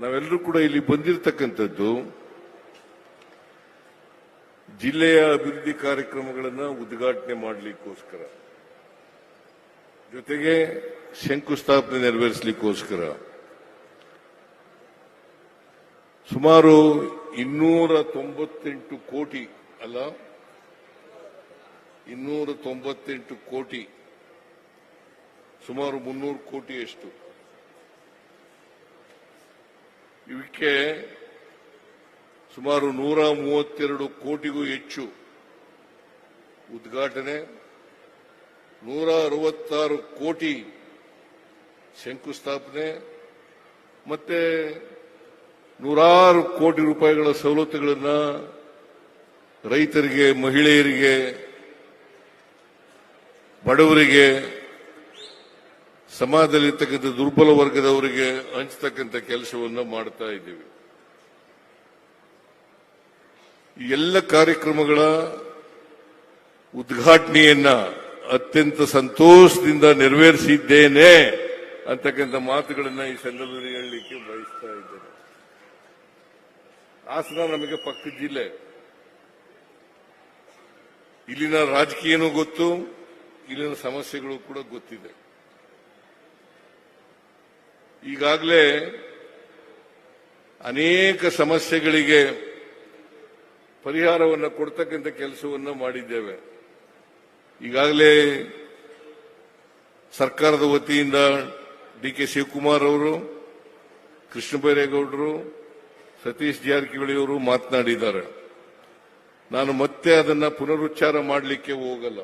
ನಾವೆಲ್ಲರೂ ಕೂಡ ಇಲ್ಲಿ ಬಂದಿರತಕ್ಕಂಥದ್ದು ಜಿಲ್ಲೆಯ ಅಭಿವೃದ್ಧಿ ಕಾರ್ಯಕ್ರಮಗಳನ್ನು ಉದ್ಘಾಟನೆ ಮಾಡಲಿಕ್ಕೋಸ್ಕರ. ಜೊತೆಗೆ ಶಂಕುಸ್ಥಾಪನೆ ನೆರವೇರಿಸಲಿಕ್ಕೋಸ್ಕರ. ಸುಮಾರು ಇನ್ನೂರ ತೊಂಬತ್ತೆಂಟು ಕೋಟಿ ಅಲ್ಲ, ಇನ್ನೂರ ತೊಂಬತ್ತೆಂಟು ಕೋಟಿ, ಸುಮಾರು ಮುನ್ನೂರು ಕೋಟಿಯಷ್ಟು. ಇವಕ್ಕೆ ಸುಮಾರು ನೂರ ಮೂವತ್ತೆರಡು ಕೋಟಿಗೂ ಹೆಚ್ಚು ಉದ್ಘಾಟನೆ, ನೂರ ಅರವತ್ತಾರು ಕೋಟಿ ಶಂಕುಸ್ಥಾಪನೆ ಮತ್ತೆ ನೂರಾರು ಕೋಟಿ ರೂಪಾಯಿಗಳ ಸವಲತ್ತುಗಳನ್ನು ರೈತರಿಗೆ, ಮಹಿಳೆಯರಿಗೆ, ಬಡವರಿಗೆ ಸಮಾಜದಲ್ಲಿರ್ತಕ್ಕಂಥ ದುರ್ಬಲ ವರ್ಗದವರಿಗೆ ಹಂಚತಕ್ಕಂಥ ಕೆಲಸವನ್ನು ಮಾಡ್ತಾ ಇದ್ದೀವಿ. ಈ ಎಲ್ಲ ಕಾರ್ಯಕ್ರಮಗಳ ಉದ್ಘಾಟನೆಯನ್ನ ಅತ್ಯಂತ ಸಂತೋಷದಿಂದ ನೆರವೇರಿಸಿದ್ದೇನೆ ಅಂತಕ್ಕಂಥ ಮಾತುಗಳನ್ನ ಈ ಸಂದರ್ಭದಲ್ಲಿ ಹೇಳಲಿಕ್ಕೆ ಬಯಸ್ತಾ ಇದ್ದೇನೆ. ಹಾಸನ ನಮಗೆ ಪಕ್ಕ ಜಿಲ್ಲೆ. ಇಲ್ಲಿನ ರಾಜಕೀಯನೂ ಗೊತ್ತು, ಇಲ್ಲಿನ ಸಮಸ್ಯೆಗಳು ಕೂಡ ಗೊತ್ತಿದೆ. ಈಗಾಗಲೇ ಅನೇಕ ಸಮಸ್ಯೆಗಳಿಗೆ ಪರಿಹಾರವನ್ನು ಕೊಡ್ತಕ್ಕಂಥ ಕೆಲಸವನ್ನು ಮಾಡಿದ್ದೇವೆ. ಈಗಾಗಲೇ ಸರ್ಕಾರದ ವತಿಯಿಂದ ಡಿ ಕೆ ಶಿವಕುಮಾರ್ ಅವರು, ಕೃಷ್ಣ ಬೈರೇಗೌಡರು, ಸತೀಶ್ ಜಾರಕಿಹೊಳಿ ಅವರು ಮಾತನಾಡಿದ್ದಾರೆ. ನಾನು ಮತ್ತೆ ಅದನ್ನ ಪುನರುಚ್ಚಾರ ಮಾಡಲಿಕ್ಕೆ ಹೋಗಲ್ಲ.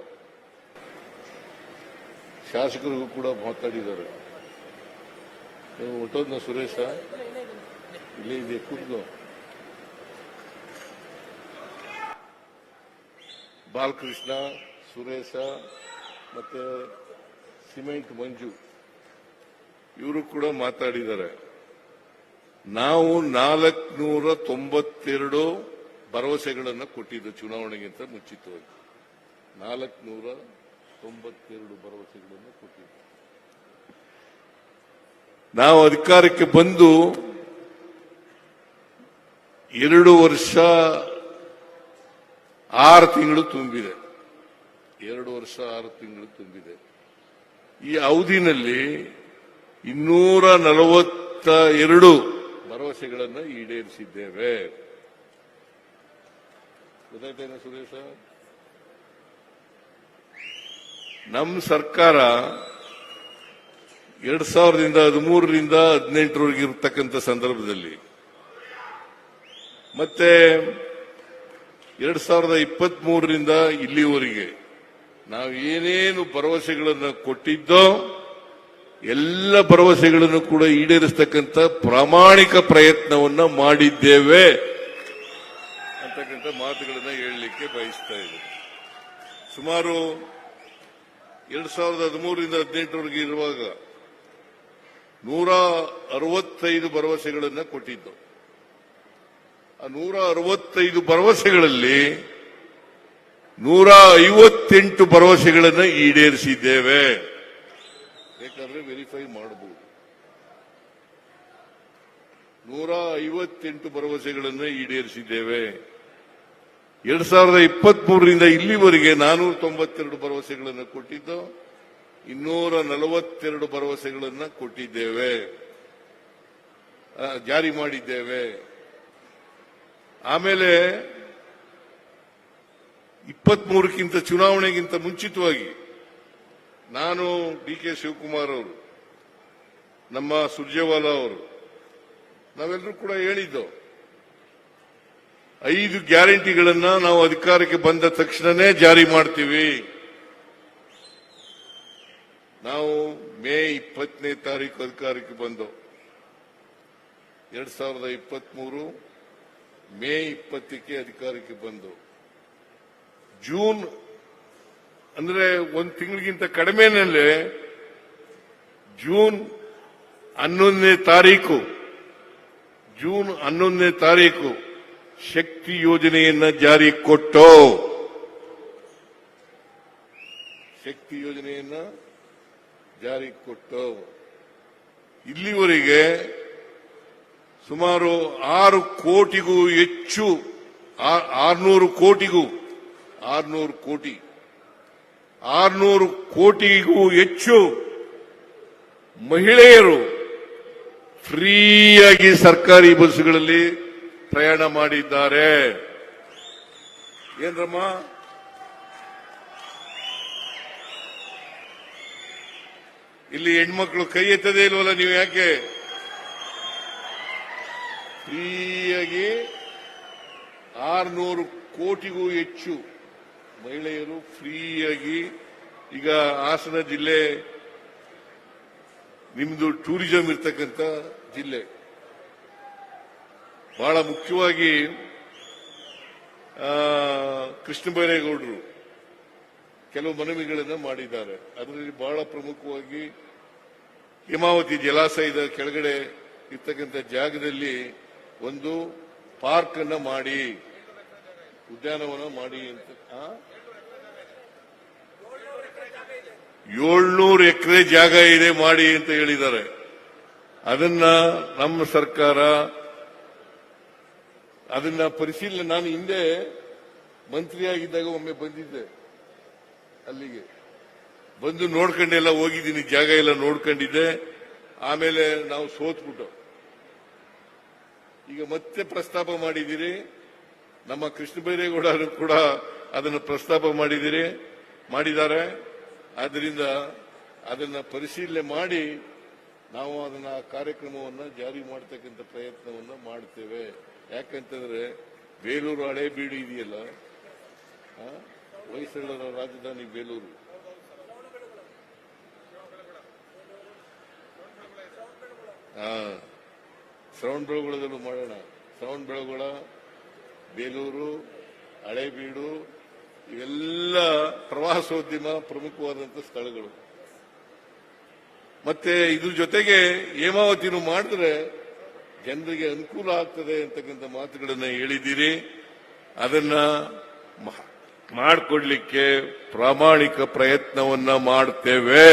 ಶಾಸಕರಿಗೂ ಕೂಡ ಮಾತಾಡಿದ್ದಾರೆ. ನೀವು ಹೊಟ್ಟೋದ್ನ ಸುರೇಶ ಇಲ್ಲೇ ಇದೆ ಕೂತ್ಕೋ ಬಾಲಕೃಷ್ಣ ಸುರೇಶ ಮತ್ತೆ ಸಿಮೆಂಟ್ ಮಂಜು ಇವರು ಕೂಡ ಮಾತಾಡಿದ್ದಾರೆ ನಾವು ನಾಲ್ಕನೂರ ತೊಂಬತ್ತೆರಡು ಭರವಸೆಗಳನ್ನು ಕೊಟ್ಟಿದ್ದು ಚುನಾವಣೆಗಿಂತ ಮುಂಚಿತವಾಗಿ ನಾಲ್ಕನೂರ ತೊಂಬತ್ತೆರಡು ಭರವಸೆಗಳನ್ನು ಕೊಟ್ಟಿದ್ದು ನಾವು ಅಧಿಕಾರಕ್ಕೆ ಬಂದು ಎರಡು ವರ್ಷ, ಆರು ತಿಂಗಳು ತುಂಬಿದೆ. ಎರಡು ವರ್ಷ, ಆರು ತಿಂಗಳು ತುಂಬಿದೆ. ಈ ಅವಧಿನಲ್ಲಿ ಇನ್ನೂರ ನಲವತ್ತ ಎರಡು ಭರವಸೆಗಳನ್ನು ಈಡೇರಿಸಿದ್ದೇವೆ. ಗೊತ್ತಾಯ್ತೇನೆ ಸುರೇಶ? ನಮ್ಮ ಸರ್ಕಾರ ಎರಡ್ ಸಾವಿರದಿಂದ ಹದಿಮೂರರಿಂದ ಹದಿನೆಂಟರವರೆಗೆ ಇರತಕ್ಕಂಥ ಸಂದರ್ಭದಲ್ಲಿ. ಮತ್ತೆ ಎರಡ್ ಸಾವಿರದ ಇಪ್ಪತ್ತ್ ಮೂರರಿಂದ ಇಲ್ಲಿವರೆಗೆ ನಾವು ಏನೇನು ಭರವಸೆಗಳನ್ನು ಕೊಟ್ಟಿದ್ದೋ ಎಲ್ಲ ಭರವಸೆಗಳನ್ನು ಕೂಡ ಈಡೇರಿಸತಕ್ಕಂಥ ಪ್ರಾಮಾಣಿಕ ಪ್ರಯತ್ನವನ್ನ ಮಾಡಿದ್ದೇವೆ ಅಂತಕ್ಕಂಥ ಮಾತುಗಳನ್ನು ಹೇಳಲಿಕ್ಕೆ ಬಯಸ್ತಾ ಇದೆ ಸುಮಾರು ಎರಡ್ ಸಾವಿರದ ಹದಿಮೂರರಿಂದ ಹದಿನೆಂಟರವರೆಗೆ ಇರುವಾಗ ನೂರ ಅರವತ್ತೈದು ಭರವಸೆಗಳನ್ನ ಕೊಟ್ಟಿದ್ದು. ಆ ನೂರ ಅರವತ್ತೈದು ಭರವಸೆಗಳಲ್ಲಿ ನೂರ ಐವತ್ತೆಂಟು ಭರವಸೆಗಳನ್ನು ಈಡೇರಿಸಿದ್ದೇವೆ. ಬೇಕಾದ್ರೆ ವೆರಿಫೈ ಮಾಡಬಹುದು ನೂರ ಐವತ್ತೆಂಟು ಭರವಸೆಗಳನ್ನು ಈಡೇರಿಸಿದ್ದೇವೆ. ಎರಡ್ ಸಾವಿರದ ಇಪ್ಪತ್ಮೂರರಿಂದ ಇಲ್ಲಿವರೆಗೆ ನಾನೂರ ತೊಂಬತ್ತೆರಡು ಭರವಸೆಗಳನ್ನು ಕೊಟ್ಟಿದ್ದು. ಇನ್ನೂರ ನಲವತ್ತೆರಡು ಭರವಸೆಗಳನ್ನು ಕೊಟ್ಟಿದ್ದೇವೆ. ಜಾರಿ ಮಾಡಿದ್ದೇವೆ. ಆಮೇಲೆ ಇಪ್ಪತ್ಮೂರಕ್ಕಿಂತ ಚುನಾವಣೆಗಿಂತ ಮುಂಚಿತವಾಗಿ ನಾನು ಡಿ ಕೆ ಶಿವಕುಮಾರ್ ಅವರು, ನಮ್ಮ ಸುರ್ಜೇವಾಲಾ ಅವರು, ನಾವೆಲ್ಲರೂ ಕೂಡ ಹೇಳಿದ್ದು, ಐದು ಗ್ಯಾರಂಟಿಗಳನ್ನು ನಾವು ಅಧಿಕಾರಕ್ಕೆ ಬಂದ ತಕ್ಷಣನೇ ಜಾರಿ ಮಾಡ್ತೀವಿ. ನಾವು ಮೇ ಇಪ್ಪತ್ತನೇ ತಾರೀಕು ಅಧಿಕಾರಕ್ಕೆ ಬಂದು ಎರಡ್ ಸಾವಿರದ ಇಪ್ಪತ್ಮೂರು ಮೇ ಇಪ್ಪತ್ತಕ್ಕೆ ಅಧಿಕಾರಕ್ಕೆ ಬಂದು ಜೂನ್ ಅಂದ್ರೆ ಒಂದು ತಿಂಗಳಿಗಿಂತ ಕಡಿಮೆನಲ್ಲೇ ಜೂನ್ ಹನ್ನೊಂದನೇ ತಾರೀಕು, ಜೂನ್ ಹನ್ನೊಂದನೇ ತಾರೀಕು ಶಕ್ತಿ ಯೋಜನೆಯನ್ನ ಜಾರಿ ಕೊಟ್ಟು, ಶಕ್ತಿ ಯೋಜನೆಯನ್ನ ಜಾರಿ ಕೊಟ್ಟು ಇಲ್ಲಿವರೆಗೆ ಸುಮಾರು ಆರು ಕೋಟಿಗೂ ಹೆಚ್ಚು ಆರ್ನೂರು ಕೋಟಿಗೂ, ಆರ್ನೂರು ಕೋಟಿ, ಆರ್ನೂರು ಕೋಟಿಗೂ ಹೆಚ್ಚು ಮಹಿಳೆಯರು ಫ್ರೀಯಾಗಿ ಸರ್ಕಾರಿ ಬಸ್ಗಳಲ್ಲಿ ಪ್ರಯಾಣ ಮಾಡಿದ್ದಾರೆ. ಏನ್ರಮ್ಮ? ಇಲ್ಲಿ ಹೆಣ್ಮಕ್ಳು ಕೈ ಎತ್ತದೇ ಇಲ್ವಲ್ಲ ನೀವು ಯಾಕೆ? ಫ್ರೀಯಾಗಿ ಆರ್ನೂರು ಕೋಟಿಗೂ ಹೆಚ್ಚು ಮಹಿಳೆಯರು ಫ್ರೀಯಾಗಿ ಈಗ ಹಾಸನ ಜಿಲ್ಲೆ, ನಿಮ್ದು ಟೂರಿಸಂ ಇರ್ತಕ್ಕಂಥ ಜಿಲ್ಲೆ. ಬಹಳ ಮುಖ್ಯವಾಗಿ ಕೃಷ್ಣ ಬೈರೇಗೌಡರು ಕೆಲವು ಮನವಿಗಳನ್ನು ಮಾಡಿದ್ದಾರೆ. ಅದರಲ್ಲಿ ಬಹಳ ಪ್ರಮುಖವಾಗಿ ಹಿಮಾವತಿ ಜಲಾಶಯದ ಕೆಳಗಡೆ ಇರ್ತಕ್ಕಂಥ ಜಾಗದಲ್ಲಿ ಒಂದು ಪಾರ್ಕ್ ಅನ್ನ ಮಾಡಿ, ಉದ್ಯಾನವನ ಮಾಡಿ ಅಂತ? ಏಳ್ನೂರು ಎಕರೆ ಜಾಗ ಇದೆ ಮಾಡಿ ಅಂತ ಹೇಳಿದ್ದಾರೆ. ಅದನ್ನ ನಮ್ಮ ಸರ್ಕಾರ, ಅದನ್ನ ಪರಿಶೀಲನೆ, ನಾನು ಹಿಂದೆ ಮಂತ್ರಿಯಾಗಿದ್ದಾಗ ಒಮ್ಮೆ ಬಂದಿದ್ದೆ. ಅಲ್ಲಿಗೆ. ಬಂದು ನೋಡ್ಕೊಂಡೆಲ್ಲ ಹೋಗಿದ್ದೀನಿ, ಜಾಗ ಎಲ್ಲ ನೋಡ್ಕೊಂಡಿದ್ದೆ. ಆಮೇಲೆ ನಾವು ಸೋತ್ಬಿಟ್ಟು. ಈಗ ಮತ್ತೆ ಪ್ರಸ್ತಾಪ ಮಾಡಿದ್ದೀರಿ. ನಮ್ಮ ಕೃಷ್ಣ ಬೈರೇಗೌಡ ಕೂಡ ಅದನ್ನು ಪ್ರಸ್ತಾಪ ಮಾಡಿದ್ದೀರಿ, ಮಾಡಿದ್ದಾರೆ. ಆದ್ದರಿಂದ ಅದನ್ನ ಪರಿಶೀಲನೆ ಮಾಡಿ ನಾವು ಅದನ್ನ ಕಾರ್ಯಕ್ರಮವನ್ನ ಜಾರಿ ಮಾಡತಕ್ಕಂಥ ಪ್ರಯತ್ನವನ್ನು ಮಾಡ್ತೇವೆ. ಯಾಕಂತಂದ್ರೆ, ಬೇಲೂರು ಹಳೆ ಬೀಡು ಇದೆಯಲ್ಲ ಹೊಯ್ಸಳರ ರಾಜಧಾನಿ ಬೇಲೂರು. ಆ, ಶ್ರವಣ ಬೆಳಗೊಳದಲ್ಲೂ ಮಾಡೋಣ. ಶ್ರವಣ ಬೆಳಗೊಳ ಬೇಲೂರು ಹಳೇಬೀಡು ಇವೆಲ್ಲ ಪ್ರವಾಸೋದ್ಯಮ ಪ್ರಮುಖವಾದಂತಹ ಸ್ಥಳಗಳು. ಮತ್ತೆ ಇದ್ರ ಜೊತೆಗೆ ಹೇಮಾವತಿನೂ ಮಾಡಿದ್ರೆ ಜನರಿಗೆ ಅನುಕೂಲ ಆಗ್ತದೆ ಅಂತಕ್ಕಂಥ ಮಾತುಗಳನ್ನು ಹೇಳಿದ್ದೀರಿ. ಅದನ್ನ ಮಾಡಿಕೊಡ್ಲಿಕ್ಕೆ ಪ್ರಾಮಾಣಿಕ ಪ್ರಯತ್ನವನ್ನ ಮಾಡ್ತೇವೆ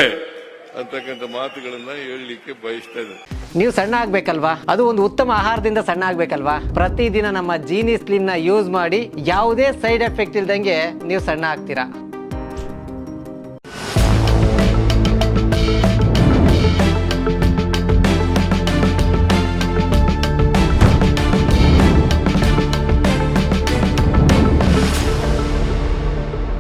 ಅಂತಕ್ಕಂಥ ಮಾತುಗಳನ್ನ ಹೇಳಲಿಕ್ಕೆ ಬಯಸ್ತಾ ಇದೆ ನೀವು ಸಣ್ಣ ಆಗ್ಬೇಕಲ್ವಾ? ಅದು ಒಂದು ಉತ್ತಮ ಆಹಾರದಿಂದ ಸಣ್ಣ ಆಗ್ಬೇಕಲ್ವಾ? ಪ್ರತಿದಿನ ನಮ್ಮ ಜೀನಿ ಸ್ಲಿಮ್ನ ಯೂಸ್ ಮಾಡಿ ಯಾವುದೇ ಸೈಡ್ ಎಫೆಕ್ಟ್ ಇಲ್ದಂಗೆ ನೀವು ಸಣ್ಣ ಆಗ್ತೀರಾ?